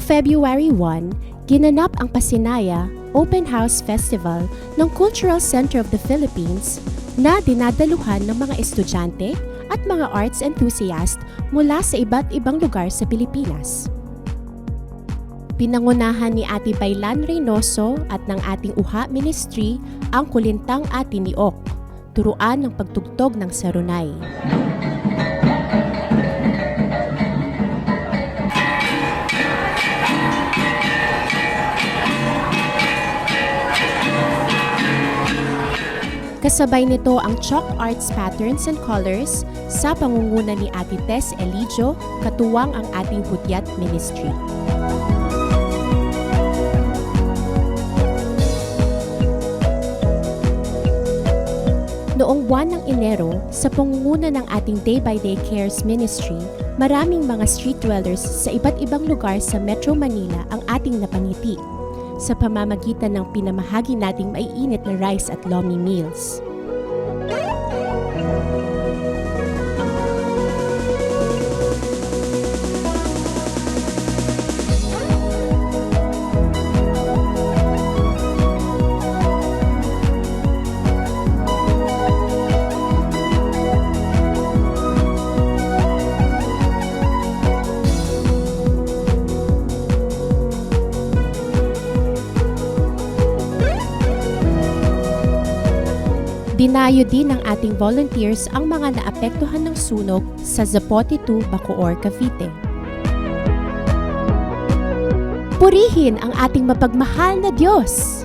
February 1, ginanap ang Pasinaya Open House Festival ng Cultural Center of the Philippines na dinadaluhan ng mga estudyante at mga arts enthusiast mula sa iba't ibang lugar sa Pilipinas. Pinangunahan ni Ate Bailan Reynoso at ng ating UHA Ministry ang kulintang Ate ni turuan ng pagtugtog ng sarunay. Kasabay nito ang chalk arts patterns and colors sa pangunguna ni Ate Tess Eligio, katuwang ang ating Hudyat Ministry. Noong buwan ng Enero, sa pangunguna ng ating Day by Day Cares Ministry, maraming mga street dwellers sa iba't ibang lugar sa Metro Manila ang ating napangiti sa pamamagitan ng pinamahagi nating maiinit na rice at lomi meals. Dinayo din ng ating volunteers ang mga naapektuhan ng sunog sa Zapote 2, Bacoor, Cavite. Purihin ang ating mapagmahal na Diyos!